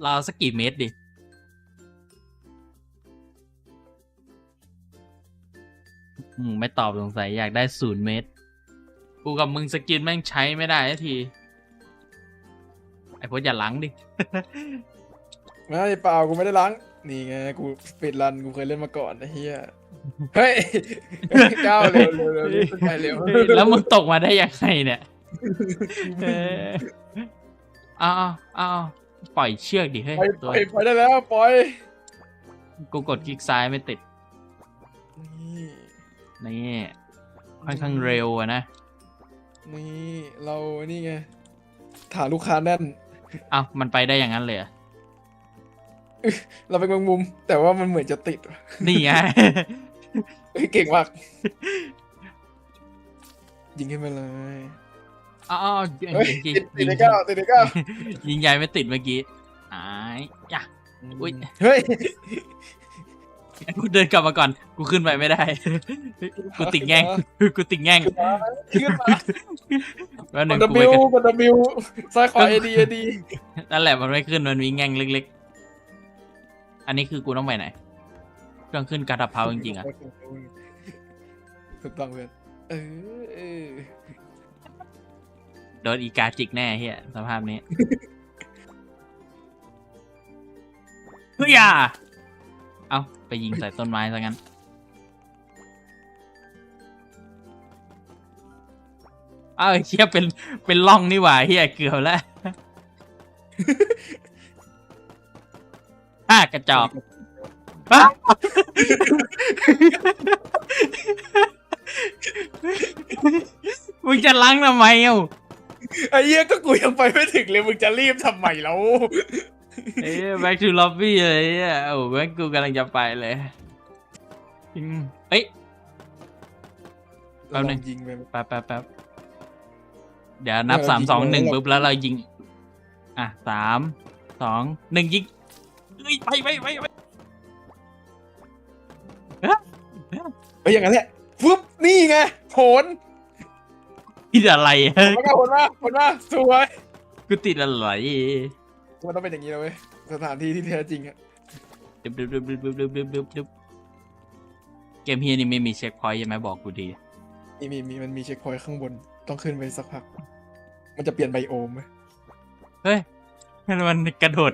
เราเอาสักกี่เมตรดิอืมไม่ตอบสงสัยอยากได้ศูนย์เมตร กูกับมึงสกินแม่งใช้ไม่ได้สักที ไอ้พวกอย่าหลังดิ ไม่เปล่ากูไม่ได้ล้าง นี่ไงกูปิดรันกูเคยเล่นมาก่อนไอ้เฮียเฮ้ยก้าวเร็วเร็วเร็วเร็วไปเร็วแล้วมึงตกมาได้ยังไงเนี่ย เออเอาเอาเอา ปล่อยเชือกดิเฮ้ยไปตัวไปไปได้แล้วปล่อยกูกดคลิกซ้ายไม่ติด นี่นี่ค่อนข้างเร็วอะนะ นี่เรานี่ไงฐานลูกค้าแน่น เอามันไปได้อย่างนั้นเลยเหรอเราเป็นบางมุม แต่ว่ามันเหมือนจะติดนี่ไง เฮ้ยเก่งมากยิงขึ้นไปเลย อ๋อเฮ้ยติดติดในก้าวติดในก้าวยิงใหญ่ไม่ติดเมื่อกี้อ้ายยะอุ๊ยเฮ้ยกูเดินกลับมาก่อน กูขึ้นไปไม่ได้ กูติดแง่ง กูติดแง่งขึ้นมาขึ้นมาแล้วหกนึ่ดงดับกูบิไปวกันกดดับบิวซ้ายขวาเอดีเอดีนั่นแหละมันไม่ขึ้น มันมีแง่งเล็กๆ อันนี้คือกูต้องไปไหนต้องขึ้นกระดับเพราจริงๆอะถูกต้องเพื่อนเออเออ โดนอีกาจิกแน่เฮียสภาพนี้เฮ้ยอะเอาไปยิงใส่ต้นไม้ซะงั้น เอ้าเฮียเป็นเป็นร่องนี่หว่าเฮียเกือบแล้วอะกระจอกอะมึงจะล้างทำไมเอ้า ไอ้เหี้ยก็กูยังไปไม่ถึงเลยมึงจะรีบทำไมแล้วเอ้ย back to lobby เลยอะโอ้แม่งกูกำลังจะไปเลยอืมเอ้ย แป๊บนึงยิงไปแป๊บแป๊บแป๊บเดี๋ยวนับเออสามสองยิงหนึ่งแล้วปุ๊บแล้วเรายิง อะสามสองหนึ่งยิงเฮ้ยไปไปไปไปเอ้ยอย่างนั้นแหละฟึบนี่ไงโผล ติดอะไรแล้วก็โผลมาโผลมาสวยกูติดอะไรมันต้องเป็นอย่างนี้นะเว้ยสถานที่ที่แท้จริงอะดึบดึบดึบดึบดึบดึบดึบดึบดึบเกมเฮียนี่ไม่มีเช็คพอยต์ใช่ไหมบอกกูดี มีมีมีมันมีเช็คพอยต์ข้างบนต้องขึ้นไปสักพัก มันจะเปลี่ยนไบโอมไหมเฮ้ยมันกระโดด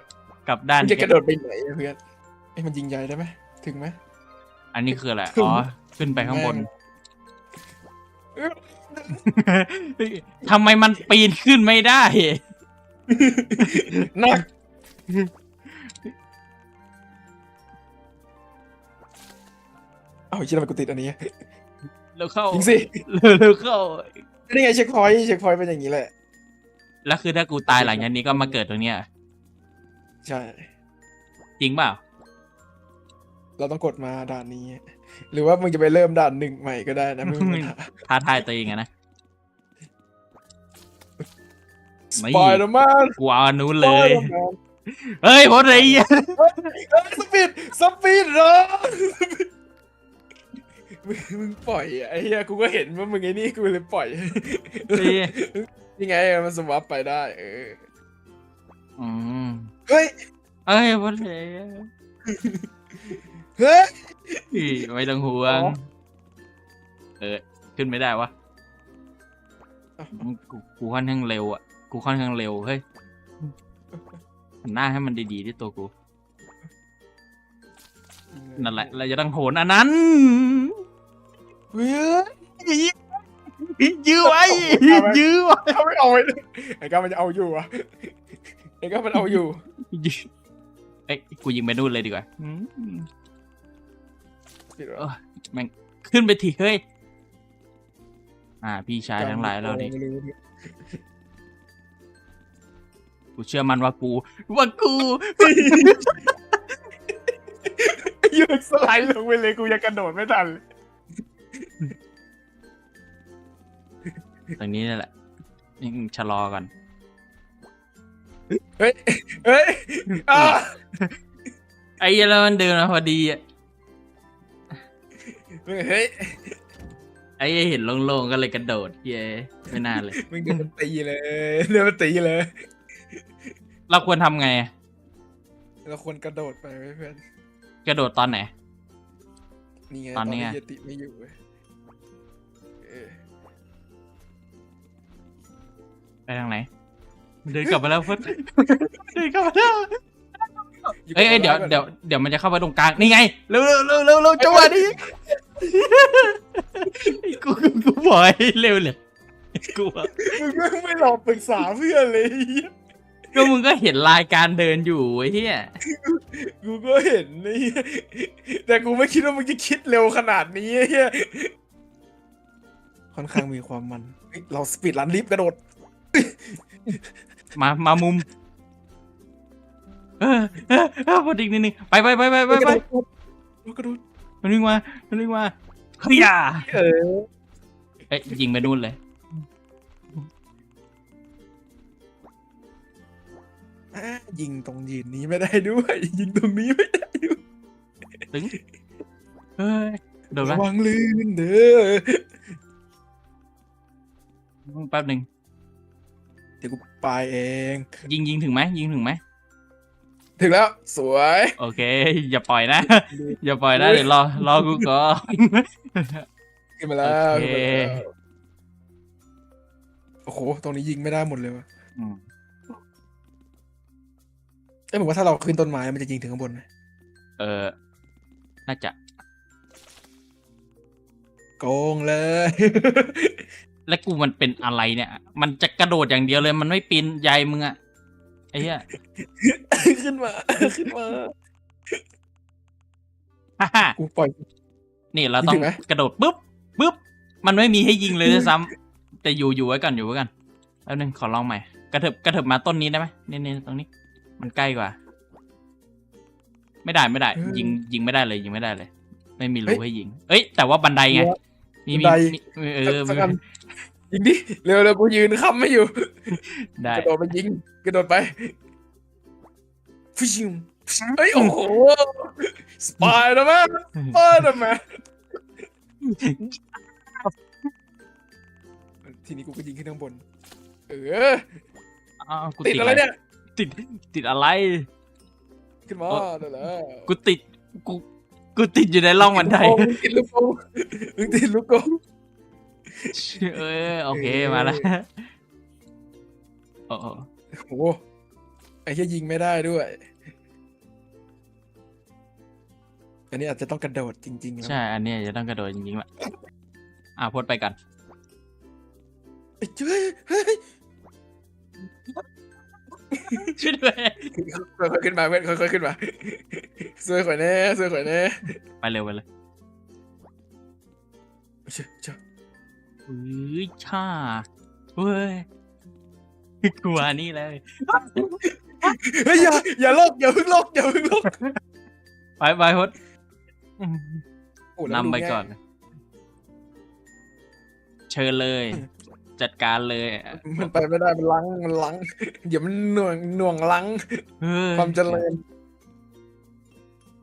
กลับด้านมันจะกระโดดไปไหนอะเพื่อนไอ้ยมันยิงใหญ่ได้ไหมถึงไหมอันนี้คืออะไร อ๋อ ขึ้นไปข้างบนเอ้ย ทำไมมันปีนขึ้นไม่ได้ หนักเอ้าชิลมันกูติดอันนี้แล้วเข้ายิงสิแล้วเข้า นี่ไงเช็คพอยต์เช็คพอยต์เป็นอย่างนี้แหละ แล้วคือถ้ากูตายหลังจากนี้ก็มาเกิดตรงเนี้ย ใช่ จริงเปล่า เราต้องกดมาด่านนี้ หรือว่ามึงจะไปเริ่มด่านหนึ่งใหม่ก็ได้นะไม่มีปัญหา ท้าทายตัวเองอะนะสไม่ปอยเดอร์แมนกูเอาอันนู้นเลย เฮ้ยพอดีอะสปีดสปีดเหรอมึงมึงปล่อยอะไอ้เหี้ยกูก็เห็นว่ามึงไอ้นี่กูเลยปล่อยเฮ้ยนี่ไงมันสวับไปได้ เอออืมเฮ้ย เอ้ยพอดีเฮ้ยไม่ต้องห่วงอ๋อเออ ขึ้นไม่ได้วะ กูกูค่อนข้างเร็วอะ กูค่อนข้างเร็ว เฮ้ยหันหน้าให้มันดีๆที่ตัวกู นั่นแหละ เราจะต้องโหนอันนั้นเฮ้ยยื้อไว้ ยื้อไว้เขาไม่เอาไว้เลยไอ้ก้ามันจะเอาอยู่อะไอ้ก้ามันเอาอยู่ยื้อเอ้ยกูยิงไปนู่นเลยดีกว่า อืมปิดเหรอเออแม่งขึ้นไปทีเฮ้ย อ่า พี่ชายทั้งหลายเรานี่ไม่รู้กูเชื่อมันว่ากูว่ากูยืนสไลด์ลงไปเลยกูยังกระโดดไม่ทันเลยตรงนี้นี่แหละนี่ชะลอก่อนเฮ้ย เฮ้ยอ้าไอ้เหี้ยแล้วมันเดินมาพอดีอะ เฮ้ย ไอ้เหี้ยเห็นโล่งๆก็เลยกระโดดเย้ไม่น่าเลย มึงเดินมาตีเลยเดินมาตีเลย เราควรทำไงอะเราควรกระโดดไปเว้ยเพื่อน กระโดดตอนไหน นี่ไงตอนนี้ไงเยติไม่อยู่เว้ยเออไปทางไหน เดินกลับมาแล้วเพื่อนเดินกลับมาแล้วอยู่เอ้ยเอ้ยเดี๋ยวกับเดี๋ยวเดี๋ยวมันจะเข้าไปตรงกลาง นี่ไง เร็วเร็วเร็วเร็วเร็วจังหวะนี้ กูกูกูบอกให้เร็วเลยกูบอกมึงไม่ไม่รอปรึกษาเพื่อนเลยก็มึงก็เห็นรายการเดินอยู่ไอ้เหี้ยกูก็เห็นนี่แต่กูไม่คิดว่ามึงจะคิดเร็วขนาดนี้ไอ้เหี้ยค่อนข้างมีความมันเฮ้ยเราสปีดรันรีบกระโดด มามามุมเออเออเออพอดีนิดนึงไปไปไปไปไปไป กระโดด มันวิ่งมา มันวิ่งมาเฮียเออเอ้ยยิงไปนู่นเลย อะยิงตรงยืนนี้ไม่ได้ด้วย ยิงตรงนี้ไม่ได้ด้วยตึงเฮ้ย โดนระละวังลื่นเด้อแป๊บหนึ่งเดี๋ยวกูไปเอง ยิงยิงถึงไหมยิงถึงไหม ถึงแล้วสวย โอเค อย่าปล่อยนะ อย่าปล่อยนะ เดี๋ยวรอรอกูก่อนขึ้นมาแล้วโอเค ขึ้นมาแล้วโอ้โห ตรงนี้ยิงไม่ได้หมดเลยวะอืมเอ้ยผมว่าถ้าเราขึ้นต้นไม้มันจะยิงถึงข้างบนไหม เออ น่าจะ โกงเลย และกูมันเป็นอะไรเนี่ย มันจะกระโดดอย่างเดียวเลย มันไม่ปีนใยมึงอะ ไอ้เหี้ยขึ้นมา ขึ้นมา ฮ่าฮ่ากูปล่อย นี่เราต้อยิงงถึงไหม กระโดดปุ๊บปุ๊บ มันไม่มีให้ยิงเลยด้วยซ้ำแต่อยู่อยู่ไว้ก่อนอยู่ไว้ก่อนแล้วนึงขอลองใหม่ กระเถิบกระเถิบมาต้นนี้ได้ไหมนี่นี่ตรงนี้ มันใกล้กว่า ไม่ได้ไม่ได้ ยิงยิงไม่ได้เลย ยิงไม่ได้เลย ไม่มีรูให้ยิง เอ้ย แต่ว่าบันไดไง มีมีมีมีเออ สัมีกอัน ยิงดิ เร็วเร็วกูยืนค้ำไม่อยู่ ได้กระโดดไปยิง กระโดดไปฟิชิมเฮ้ยโอ้โห สปายเดอร์แมนสปายเดอร์แมนทีนี้กูก็ยิงขึ้นข้างบน เออ อ้าวกูติดอะไรเนี่ย ติดติดอะไร ขึ้นมาเออเดี๋ยวนะกูติดกูกูติดอยู่ในร่องบันได มึงติดลูกโป่งมึงติดลูกโป่ง เออโอเคมาแล้วโอ้โหโอ้โหไอ้แค่ยิงไม่ได้ด้วย อันนี้อาจจะต้องกระโดดจริงๆแล้วใช่ อันเนี้ยจะต้องกระโดดจริงๆละอะพดไปกันเอ้ยเฮ้ยเฮ้ยช่วยด้วยค่อยๆขึ้นมาเพื่อนค่อยๆขึ้นมาสวยข่อยแน่สวยข่อยแน่ไปเร็วไปเลยเชื่อเชื่อ เฮ้ยช่าเฮ้ยกลัวนี่เลยเฮ้ยอย่าอย่าโลกอย่าเพิ่งโลกอย่าเพิ่งโลกไปไปพดโอ้แล้วนำไปดูง่ายก่อน เชิญเลย จัดการเลยมันไปไม่ได้มันลังมันลังเดี๋ยวมันหน่วงหน่วงลังเฮ้ย ความเจริญ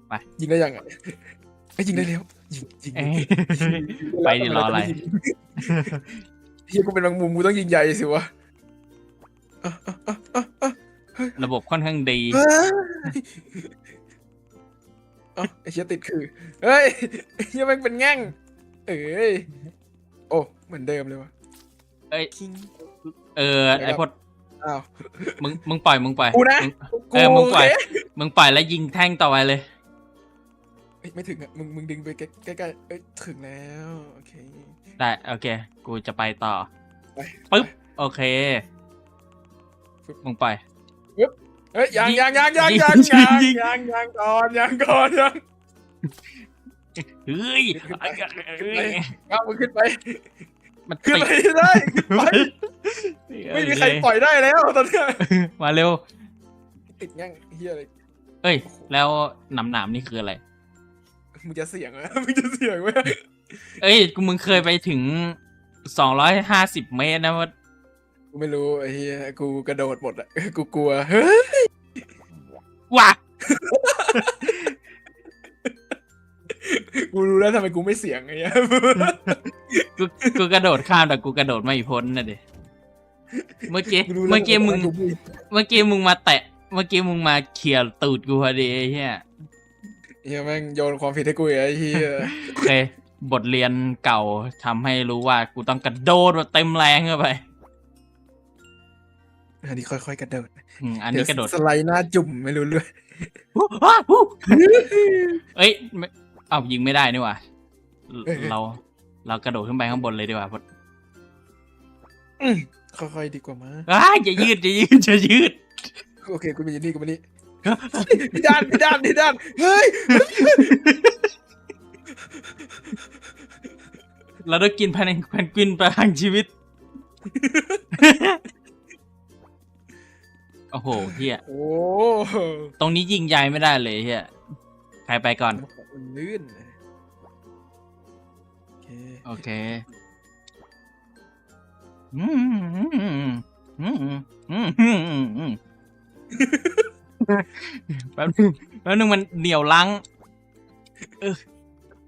ไป ยิงได้ยังไงไอ้ยยิงได้แล้ว ยิงยิงเอ้ยยิงไปดิรออะไรเฮียกูเป็นบางมุมกูต้องยิงใหญ่สิวะอะอะอะอะอะระบบค่อนข้างดีเฮ้ยเอ้าไอ้เชี่ยติดคือ เฮ้ยไอ้เชี่ยแม่งเป็นแง่ง เอ้ย โอ้ เหมือนเดิมเลยวะเอ้ยเออ ไอพดอ้าวมึง มึงปล่อย มึงปล่อย กูนะมึงเออ มึงปล่อยโเคมึงปล่อยแล้วยิงแท่งต่อไปเลยเอ้ ยไม่ถึงอะมึงมึงดึงไปใกล้ใกล้ๆเอ้ยถึงแล้วโอเค ได้โอเค กูจะไปต่อไป ปึ๊บโอเคปึ๊บมึงปล่อยเฮ้ยยังยังยังยังยิงยังยิยังงยิง ยังยังก่อนยังก่อนยังเฮ้ยขึ้นไปเอ้ยก้าวมึงขึ้นไปมันขึ้นติดไปได้ขึ้นไปไม่มีใครปล่อยได้แล้วตอนเนี้ยมาเร็วติดแง่งเฮียอะไรเอ้ย แล้วหนำหนามๆนี่คืออะไร มึงจะเสี่ยงไหมมึงจะเสี่ยงไหมเอ้ยกูมึงเคยไปถึงสองร้อยห้าสิบเมตรนะว่ากูไม่รู้ไอ้เฮียกูกระโดดหมดอะกูกลัวเฮ้ยว้ากูรู้แล้วทำไมกูไม่เสี่ยงไอ้เหี้ยกูกูกระโดดข้ามแต่กูกระโดดไม่พ้นนะดิเมื่อกี้กูรู้แล้วเมื่อกี้มึงทำไเมื่อกี้มึงมาแตะ เมื่อกี้มึงมาเขี่ยตูดกูพอดีไอ้เฮีย เฮียแม่งโยนความผิดให้กูอีกไอ้เฮียโอเค บทเรียนเก่าทำให้รู้ว่ากูต้องกระโดดแบบเต็มแรงเข้าไปอันนี้ค่อยๆกระโดดอืมอันนี้กระโดดสไลด์หน้าจุ่มไม่รู้เรื่องเอ้ยไม่เอ้ายิงไม่ได้นี่หว่าเรา เรากระโดดขึ้นไปข้างบนเลยดีกว่าอืมค่อยๆดีกว่ามาอ้าอย่ายืดอย่ายืดอย่ายืด โอเคกูมีนี่กูมีนี่ พี่ด้านพี่ด้านพี่ด้านเฮ้ยเราต้องกินแพนแพนกวินประทังชีวิต โอ้โหเฮียโอ้ตรงนี้ยิงใหญ่ไม่ได้เลยเฮียใครไปก่อน มันลื่นโอเคโอเคอืมอืมอืมอืมอืมอืมอืม แป๊บนึงแป๊บนึงมันเหนียวลังเออ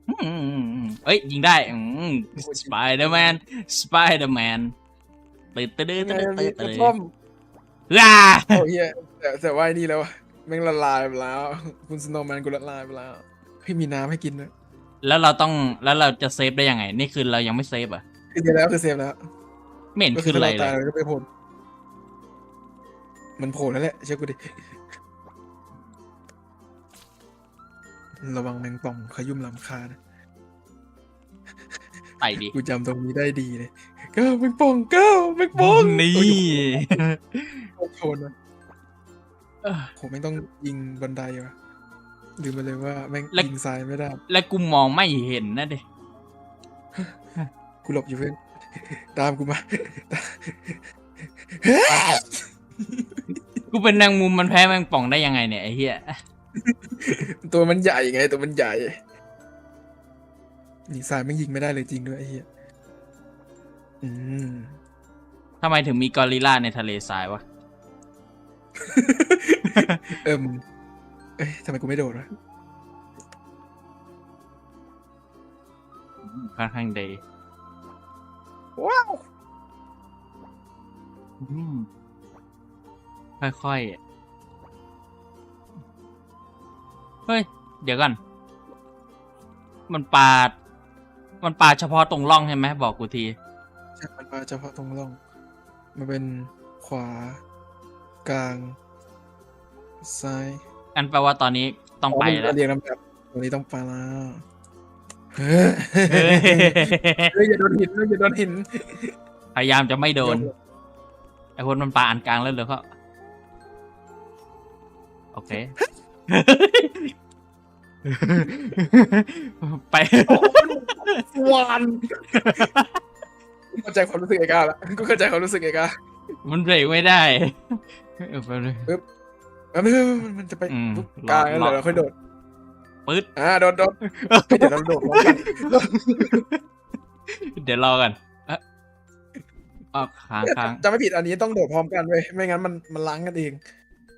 อืมอืมอืมเอ้ยยิงได้สไปเดอร์แมนสไปเดอร์แมนตื่นตื่นตื่นไงตื่นมีตื่นกระตื่นท่อมว้าโอ้เฮียแต่แต่ว่าไอ้นี่แล้วอะแม่งละลายไปแล้ว คุณสโนว์แมนกูละลายไปแล้วเฮ้ยมีน้ำให้กินด้วยแล้วเราต้องแล้วเราจะเซฟได้ยังไง นี่คือเรายังไม่เซฟอะคือเดียวแล้วคือเซฟแล้วไม่เห็นก็ขึ้นอะไรเราเลตายยแล้วก็ไปโผล่มันโผล่แล้วแหละเชื่อกูดิ ระวังแมงป่องขยุ่มลำคาญไปดิกูจำตรงนี้ได้ดีเลยก้าวแมงป่องก้าวแมงป่องนี่โอ้ยโชนนะผมไม่งต้องยิงบันไดวะลืมไปเลยว่าแม่งแล้วยิงทรายไม่ได้ และกูมองไม่เห็นนะเด็กูหลบอยู่เพื่อนตามกูมากูเป็นนางมุมมันแพ้แมงป่องได้ยังไงเนี่ยไอ้เหี้ย ตัวมันใหญ่ไง ตัวมันใหญ่ยิงทรายไม่งยิงไม่ได้เลยจริงด้วยไอ้เหี้ยอืมทำไมถึงมีกอริลลาในทะเลทรายวะ เอิมเอ้ยทำไมกูไม่โดดวะค่อนข้างดีว้าวอืมค่อยๆ เฮ้ย เดี๋ยวก่อน มันปาด มันปาดเฉพาะตรงร่องใช่ไหมบอกกูทีใช่มันมาเฉพาะตรงร่อง มันเป็นขวา กลาง ซ้ายอันแปลว่าตอนนี้ต้องไปมันแล้วเรียงลำดับตรงนี้ต้องไปแล้วเฮ้ยเฮ้ยเฮ้ยอย่าโดนหินเฮ้ยอย่าโดนหิน พยายามจะไม่โดน ไอ้พนมันปาอันกลางแล้วเหรอเขาโอเค ไปวานเข้าใจความรู้สึกไอ้ก้าละกูเข้าใจความรู้สึกไอ้ก้ามันเบรกไม่ได้เออไปเลยแล้วมันมันจะไปอืมปุ๊บกลางแล้วรอเดี๋ยวเราค่อยโดดปึ๊ดอ่าโดดโดดเฮ้ยเดี๋ยวเราโดดพร้อมกันเดี๋ยวรอกันเอ๊ะออกค้างค้างจะไม่ผิดอันนี้ต้องโดดพร้อมกันเว้ยไม่งั้นมันมันล้างกันเอง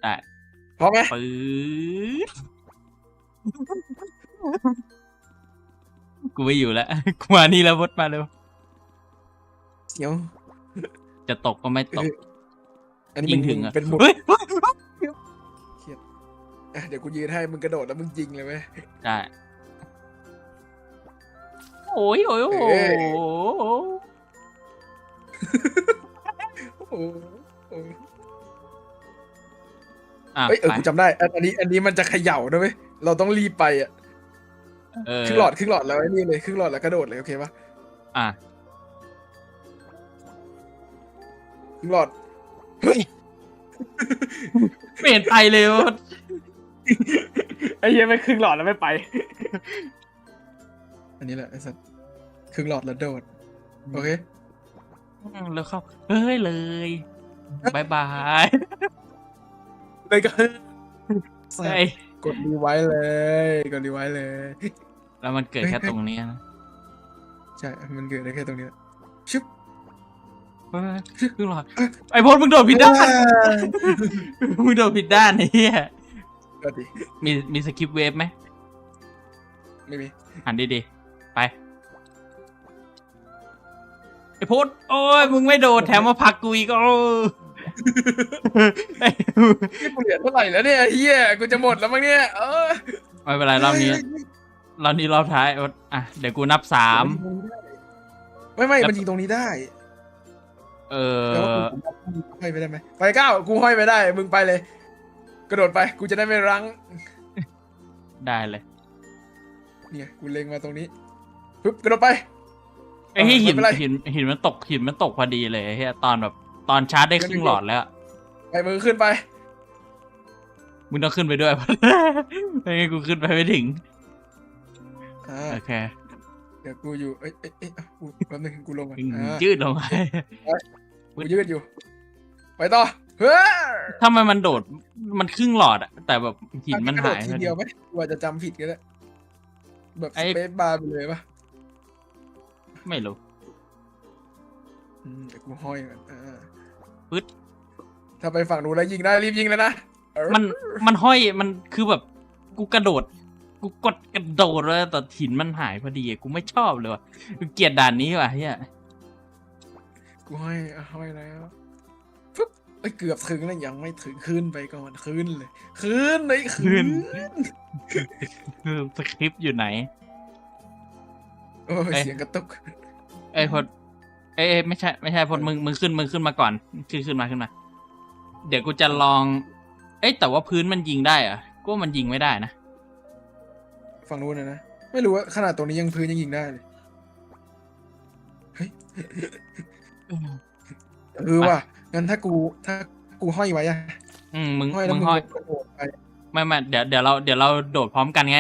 ได้ พร้อมไหมปื๊ดกูไม่อยู่แล้วกูมานี่แล้วพดมาเร็วเดี๋ยวจะตกก็ไม่ตกอันนี้ยิมึงงถึงอะเป็นหมุดเฮ้ยอะเดี๋ยวกูยืนให้มึงกระโดดแล้วมึงยิงเลยไหมได้โอ้ยโอ้ยโอ้เอ้ยโหโอ้โห โอ้โหอะเฮ้ยเออไปกูจำได้อันอันนี้ อันนี้มันจะเขย่าด้วยเว้ยเราต้องรีบไปอะเออครึ่งหลอดครึ่งหลอดแล้วไอ้นี่เลยครึ่งหลอดแล้วกระโดดเลยโอเคปะอะครึ่งหลอดเฮ้ยไม่เห็นไปเลยว่าไอ้เหี้ยไม่ครึ่งหลอดแล้วไม่ไป อันนี้แหละไอ้สัสครึ่งหลอดแล้วโดดโอเคแล้วเข้าเฮ้ยเลยบายบาย เลยก็สัสเฮ้ยกดรีไว้เลย กดรีไว้เลย แล้วมันเกิดแค่ตรงเนี้ยนะใช่ มันเกิดได้แค่ตรงนี้ชึบเฮ้ยคือหรอไอพลมึงโดดผิดด้าน มึงโดดผิดด้านไอ้เหี้ยก็ดีมีมีสคริปต์เวฟไหมไม่มีหันดีๆ ไป ไอพลโอ้ยมึงไม่โดดแถมมาผลักกูอีกโอ้เอ้ย นี่กูเหลือเท่าไหร่แล้วเนี่ยเฮียกูจะหมดแล้วมั้งเนี่ยเออไม่เป็นไรรอบนี้รอบนี้รอบท้ายอะเดี๋ยวกูนับสามไม่ไม่มันยิงตรงนี้ได้ เออห้อยไปได้ไหมไปก้าวกูห้อยไปได้ มึงไปเลย กระโดดไป กูจะได้ไม่รั้ง ได้เลย เนี่ย กูเล็งมาตรงนี้ปึ๊บกระโดดไปไอ้ที่หินหินหินมันตกหินมันตกพอดีเลยเฮียตอนแบบ ตอนชาร์จได้ครึ่งหลอดแล้วอะไปมือขึ้นไป มึงต้องขึ้นไปด้วยไม่งั้นกูขึ้นไปไม่ถึง อ่าโอเคเดี๋ยวกูอยู่ เอ้ยเอ้ยเอ้ยอะกูแป๊บนึงกูลงก่อนมึงอ่ายืดลงไปกูยืดอยู่ ไปต่อ เฮ้ยถ้ามันมันโดด มันครึ่งหลอดอะแต่แบบหินมันกระโดหาดยทีพอดีเดียวไหมกูอาจจะจำผิดก็ได้ แบบไอ้สเปซบาร์ไปเลยปะไม่รู้ อืมเดี๋ยวกูห้อยก่อนอ่า ปึ๊ดถ้าไปฝั่งนู้นแล้วยิงได้รีบยิงเลยนะเออมันมันห้อยมันคือแบบกูกระโดด กูกดกระโดดเลยแต่หินมันหายพอดีอะกูไม่ชอบเลยว่ะกูเกลียดด่านนี้ว่ะเฮียกูห้อยอะห้อยแล้วปึ๊บเอ้ยเกือบถึงแล้วยังไม่ถึงขึ้นไปก่อนขึ้นเลยขึ้นเลยขึ้นคือสคริปต์อยู่ไหนโอ้ยเอ้ยเสียงกระตุกเอ้ยพดเอ้ยเอ้ยไม่ใช่ไม่ใช่พดมึงมึงขึ้นมึงขึ้นมาก่อนขึ้นขึ้นมาขึ้นมา เดี๋ยวกูจะลอง เอ้ยแต่ว่าพื้นมันยิงได้เหรอะกูว่ามันยิงไม่ได้นะฝั่งนู้นนะนะ ไม่รู้ว่าขนาดตรงนี้ยังพื้นยังยิงได้เลยเฮ้ยเออว่ะงั้นถ้ากูถ้ากูห้อยไว้อะอืมมึงห้อยแล้วมึงมึงห้อยกระโดดไปไม่ไม่เดี๋ยวเดี๋ยวเราเดี๋ยวเราโดดพร้อมกันไง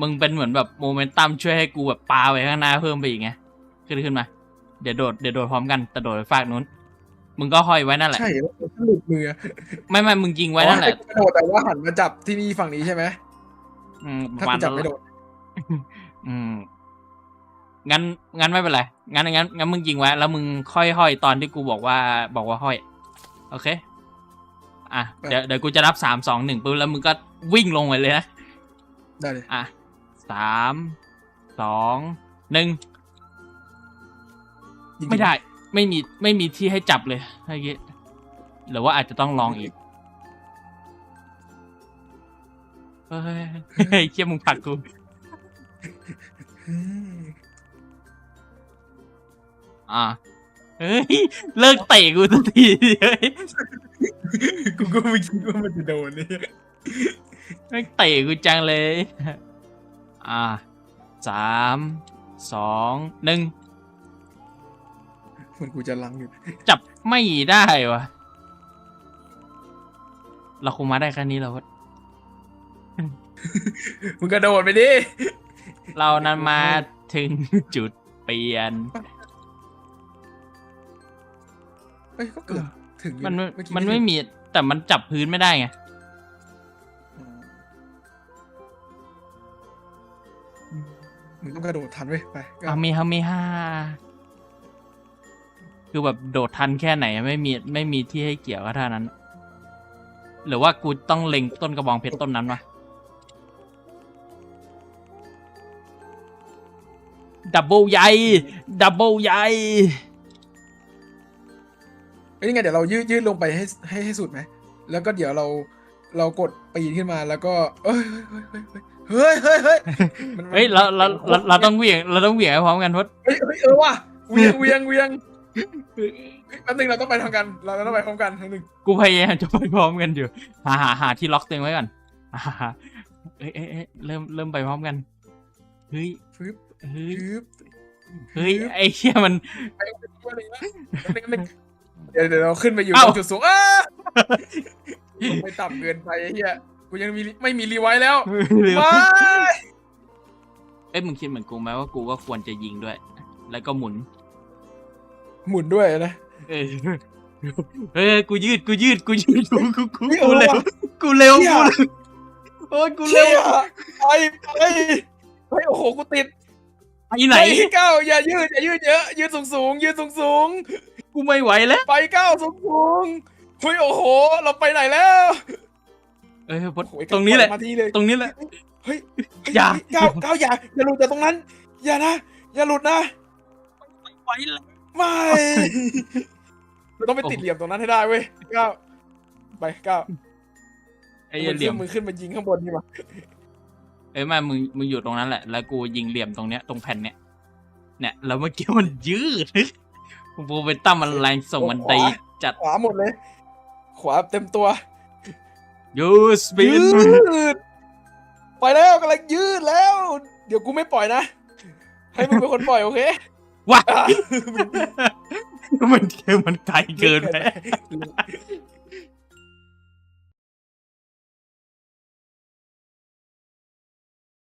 มึงเป็นเหมือนแบบโมเมนตัมช่วยให้กูแบบปาไปข้างหน้าเพิ่มไปอีกไงขึ้นขึ้นมาเดี๋ยวโดดเดี๋ยวโดดพร้อมกันแต่โดดไปฝากนู้น มึงก็ห้อยไว้นั่นแหละ ใช่แล้วมันหลุดมืออะไม่ไม่มึงยิงไว้นั่นแหละอ๋อให้กูกระโดดแต่ว่าหันมาจับที่นี่ฝั่งนี้ใช่ไหมอืมปถ้าระมาณกูจับนั้นไม่โดดอืมงั้นงั้นไม่เป็นไร งั้นงั้นงั้นมึงยิงไว้แล้วมึงค่อยห้อยตอนที่กูบอกว่าบอกว่าห้อย โอเค อะเดี๋ยวเดี๋ยวกูจะนับสามสองหนึ่งปุ๊บแล้วมึงก็วิ่งลงไปเลยนะ ได้เลย อะสามสองหนึ่งยิง ไม่ได้ ไม่มีไม่มีที่ให้จับเลยเมื่อกี้หรือว่าอาจจะต้องลองอีกเฮ้ยเฮ้ยเชี่ยมึงผลักกูเฮ้ยอะเฮ้ย เลิกเตะกูสักทีเฮ้ยกูก็ไม่คิดว่ามันจะโดนเนี่ยเลิกเตะกูจังเลย อะสามสองหนึ่งเห มือนกูจะลังอยู่ จับไม่ได้วะเราคงมาได้แค่นี้แล้ววะมึงกระโดดไปดิ เรานั้นมาถึงจุดเปลี่ยน เอ้ยก็เกือบถึงอยู่มันไม่เอกี้มันไม่มีแต่มันจับพื้นไม่ได้ไง อืมมึงต้องกระโดดทันเว้ยไปก็ฮามีฮามีฮ่า คือแบบโดดทันแค่ไหนไม่มีไม่มีที่ให้เกี่ยวก็เท่านั้น หรือว่ากูต้องเล็งต้นกระบองเพชรต้นนั้นวะดับเบิลใหญ่ดับเบิลใหญ่เอ้ยยังไงเดี๋ยวเรายืดยืดลงไปให้ให้ให้สุดไหม แล้วก็เดี๋ยวเราเรากดปีนขึ้นมาแล้วก็ เอ้ยเฮ้ยเฮ้ยเฮ้ยเฮ้ยมันมันเฮ้ยเราเราเราเราต้องเหวี่ยงเราต้องเหวี่ยงให้พร้อมกันเพราะ เฮ้ยเฮ้ยเออว่ะเวียงเวียงเวียงเฮ้ย แป๊บนึงเราต้องไปทางกัน เราต้องไปพร้อมกันแป๊บนึงกูพยายามจะไปพร้อมกันอยู่ หาหาหาที่ล็อกตัวเองไว้ก่อนอ่าเอ้ยเอ้ยเอ้ยเริ่มเริ่มไปพร้อมกัน เฮ้ยฟึบเฮ้ยฟึบเฮ้ย ไอ้เชี่ยมัน ไปเอาไปด้วยเลยนะแป๊บนึงแป๊บนึงเดี๋ยวเดี๋ยวเราขึ้นไปอยู่เอ้าตรงจุดสูงอ้าลงไปต่ำเกินไปไอ้เหี้ยกูยังมีไม่มีรีไวท์แล้วเร็วไม่เอ้ยมึงคิดเหมือนกูไหมว่ากูก็ควรจะยิงด้วย แล้วก็หมุน หมุนด้วยนะ เอ้ยเฮ้ยกูยืดกูยืดกูยืดกูกูกูเฮ้ยเอกูอเร็วว่ะกูเร็วเหี้ยกูเร็วโอ้ยกูเร็วไปไปเฮ้ยโอ้โหกูติดไปไหน ไปก้าวอย่ายืดอย่ายืดเยอะ ยืดสูงสูงยืดสูงสูงกูไม่ไหวแล้วไปก้าวสูงสูงเฮ้ยโอ้โห เราไปไหนแล้วเอ้ยพดโอ้ยตรงนี้แหละ มาทีเลยตรงนี้แหละเฮ้ยเฮ้อย่าก้าวก้าวอย่าอย่าหลุดจากตรงนั้น อย่านะ อย่าหลุดนะ ไหวแล้ว ไม่เราต้องไปติดเหลี่ยมตรงนั้นให้ได้เว้ยก้าวไปก้าวไอ้เหี้ยเหลี่ยมมือขึ้นมายิงข้างบนนี่มาเอ้ยไมามึงมึงอยู่ตรงนั้นแหละ แล้วกูยิงเหลี่ยมตรงเนี้ยตรงแผ่นเนี้ยเนี่ยแล้วเมื่อกี้มันยืดโบเวนตัมมันแรงส่งมันตีจัดขวาหมดเลย ขวาเต็มตัวยูสปิยืนดไปแล้วกำลังยืดแล้ว เดี๋ยวกูไม่ปล่อยนะ ให้มึงเป็นคนปล่อยโอเค ว้ามันเกินมันไกลเกินไป